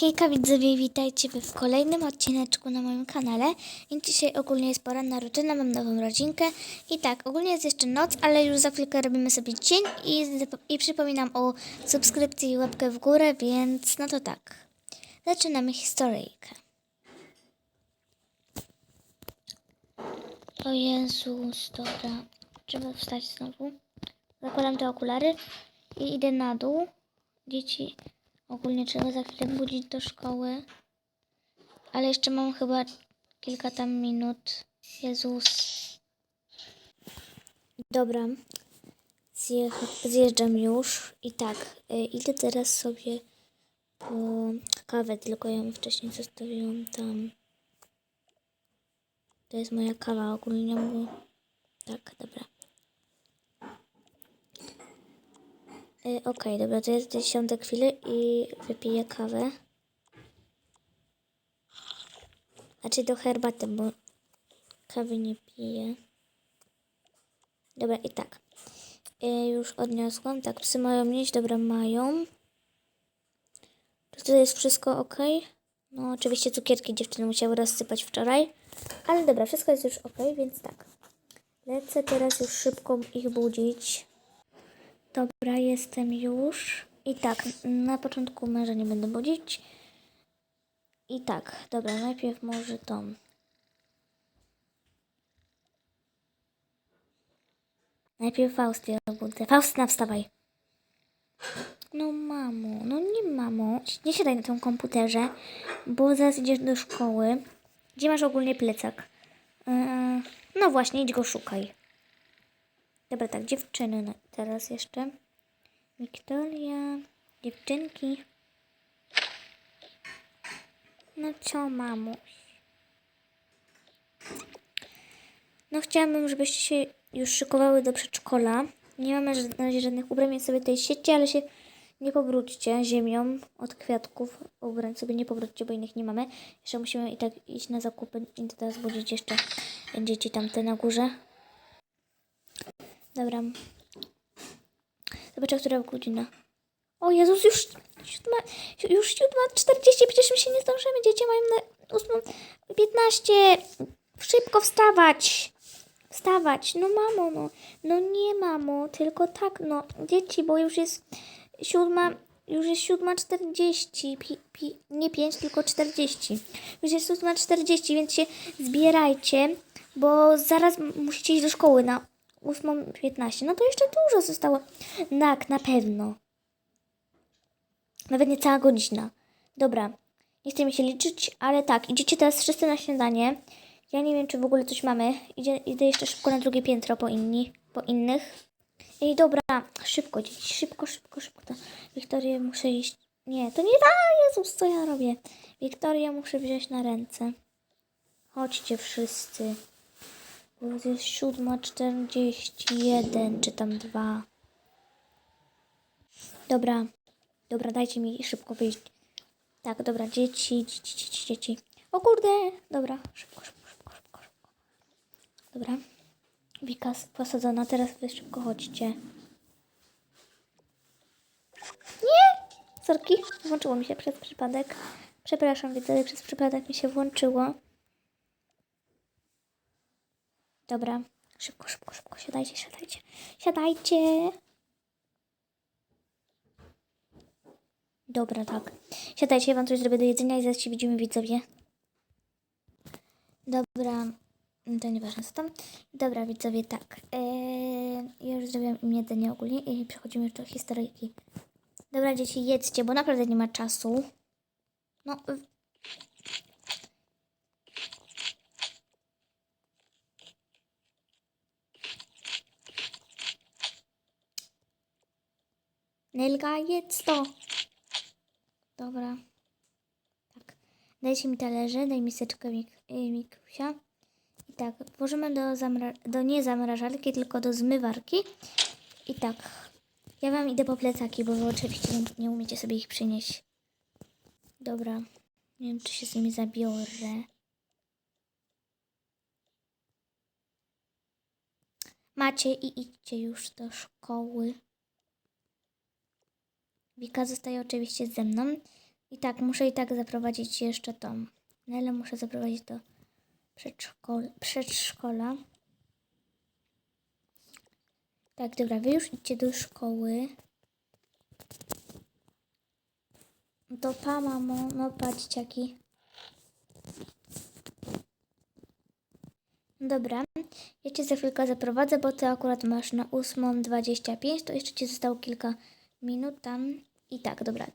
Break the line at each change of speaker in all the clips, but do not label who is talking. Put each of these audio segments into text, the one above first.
Hejka widzowie, witajcie w kolejnym odcineczku na moim kanale. I dzisiaj ogólnie jest poranna rutyna, mam nową rodzinkę. I tak, ogólnie jest jeszcze noc, ale już za chwilkę robimy sobie dzień i, i przypominam o subskrypcji i łapkę w górę, więc no to tak. Zaczynamy historyjkę. O Jezus, dobra. Trzeba wstać znowu. Zakładam te okulary i idę na dół. Dzieci ogólnie trzeba za chwilę budzić do szkoły. Ale jeszcze mam chyba kilka tam minut. Jezus. Dobra. Zjeżdżam już. I tak, y, idę teraz sobie po kawę, tylko ją wcześniej zostawiłam tam. To jest moja kawa ogólnie, bo... Tak, dobra. Y, Okej, dobra, to jest dziesiąte chwili i wypiję kawę. Znaczy do herbaty, bo kawy nie piję. Dobra, i tak. Y, już odniosłam. Tak, psy mają jeść, dobra, mają. To jest wszystko ok? No, oczywiście cukierki dziewczyny musiały rozsypać wczoraj. Ale dobra, wszystko jest już ok, więc tak. Lecę teraz już szybko ich budzić. Dobra, jestem już. I tak, na początku męża nie będę budzić. I tak, dobra, najpierw może tą. Najpierw Faustę budzę. Faustyna, wstawaj. No mamo, no nie mamo, nie siadaj na tym komputerze, bo zaraz idziesz do szkoły. Gdzie masz ogólnie plecak? Yy, no właśnie, idź go szukaj. Dobra, tak, dziewczyny na- teraz jeszcze. Wiktoria, dziewczynki. No co, mamuś? No chciałabym, żebyście się już szykowały do przedszkola. Nie mamy na razie żadnych ubrań, więc sobie tutaj siedźcie, ale się nie pobrudźcie ziemią od kwiatków. Ubrań sobie nie pobrudźcie, bo innych nie mamy. Jeszcze musimy i tak iść na zakupy i teraz budzić jeszcze dzieci tamte na górze. Dobra. Zobaczę, która godzina. O Jezus, już siódma, już siódma 40, przecież my się nie zdążymy. Dzieci mają na ósmą 15. Szybko wstawać. Wstawać. No mamo, no. No nie mamo, tylko tak, no. Dzieci, bo już jest siódma, już jest siódma 40. Pi, pi, nie 5, tylko 40. Już jest siódma 40, więc się zbierajcie, bo zaraz musicie iść do szkoły na 8.15. No to jeszcze dużo zostało. Tak, na pewno. Nawet nie cała godzina. Dobra, nie chcę mi się liczyć, ale tak, idziecie teraz wszyscy na śniadanie. Ja nie wiem, czy w ogóle coś mamy. Idzie, idę jeszcze szybko na drugie piętro po inni, po innych. Ej, dobra, szybko, dzieci, szybko, szybko, szybko. To Wiktorię muszę iść. Nie, to nie da, Jezus, co ja robię? Wiktorię muszę wziąć na ręce. Chodźcie wszyscy. Bo jest siódma czterdzieści jeden, czy tam dwa. Dobra, dobra, dajcie mi szybko wyjść. Tak, dobra, dzieci, dzieci, dzieci, dzieci. O kurde, dobra, szybko, szybko, szybko, szybko, szybko. Dobra, Wika posadzona, teraz wy szybko chodźcie. Nie! Sorki, włączyło mi się przez przypadek. Przepraszam, widzę, przez przypadek mi się włączyło. Dobra, szybko, szybko, szybko, siadajcie, siadajcie. Siadajcie! Dobra, tak. Siadajcie, ja wam coś zrobię do jedzenia i zaraz się widzimy, widzowie. Dobra, to nieważne co tam. Dobra, widzowie, tak. Eee, ja już zrobiłam im jedzenie ogólnie i przechodzimy już do historyjki. Dobra, dzieci, jedzcie, bo naprawdę nie ma czasu. No, Nelga, jedz to. Dobra. Tak. Dajcie mi talerze, daj miseczkę mik y, Mikusia. I tak, włożymy do, do nie zamrażarki, tylko do zmywarki. I tak. Ja wam idę po plecaki, bo wy oczywiście nie umiecie sobie ich przynieść. Dobra. Nie wiem, czy się z nimi zabiorę. Macie i idźcie już do szkoły. Wika zostaje oczywiście ze mną. I tak, muszę i tak zaprowadzić jeszcze tą. Nelę muszę zaprowadzić do przedszkola. przedszkola. Tak, dobra, wy już idźcie do szkoły. To pa, mamo, no patrz, dzieciaki. Dobra, ja cię za chwilkę zaprowadzę, bo ty akurat masz na 8.25, to jeszcze ci zostało kilka minut tam. I tak, dobra.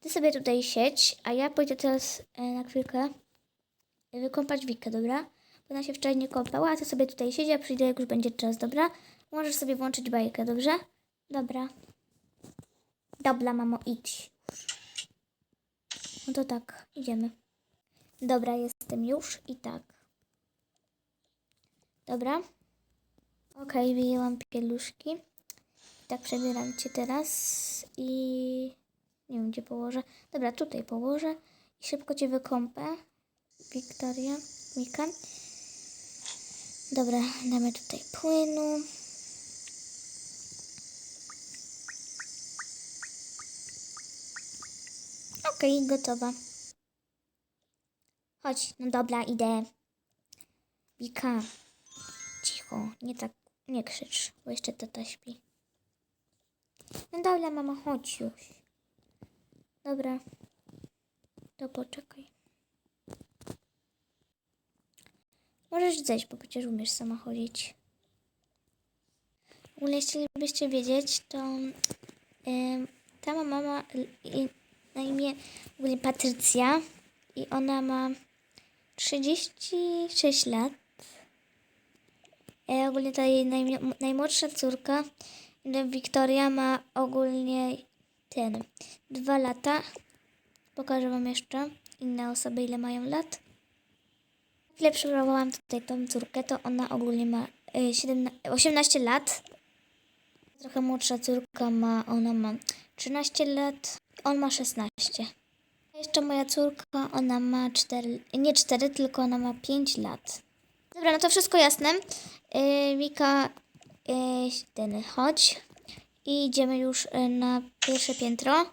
Ty sobie tutaj siedź, a ja pójdę teraz e, na chwilkę wykąpać Wikę, dobra? Bo ona się wczoraj nie kąpała, a ty sobie tutaj siedź, ja przyjdę jak już będzie czas, dobra? Możesz sobie włączyć bajkę, dobrze? Dobra. Dobra, mamo, idź. No to tak, idziemy. Dobra, jestem już i tak. Dobra. Okej, wyjęłam pieluszki. Tak, przebieram cię teraz i nie wiem, gdzie położę. Dobra, tutaj położę i szybko cię wykąpę. Wiktoria, Mika. Dobra, damy tutaj płynu. Okej, gotowa. Chodź, no dobra, idę. Wika, cicho, nie tak, nie krzycz, bo jeszcze tata śpi. No dobra, mama, chodź już. Dobra, to poczekaj. Możesz zejść, bo przecież umiesz sama chodzić. W ogóle, jeśli byście wiedzieć, to em, ta ma mama i- na imię w Patrycja i ona ma 36 lat. E, ogólnie ta jej najmłodsza córka, Wiktoria, ma ogólnie ten, dwa lata. Pokażę wam jeszcze inne osoby, ile mają lat. Ile przypróbowałam tutaj tą córkę, to ona ogólnie ma e, 17, 18 lat. Trochę młodsza córka ma, ona ma 13 lat, on ma 16. A Jeszcze moja córka, ona ma 4, nie 4, tylko ona ma 5 lat. Dobra, no to wszystko jasne. Yy, Wika, yy, ten, chodź. I idziemy już yy, na pierwsze piętro.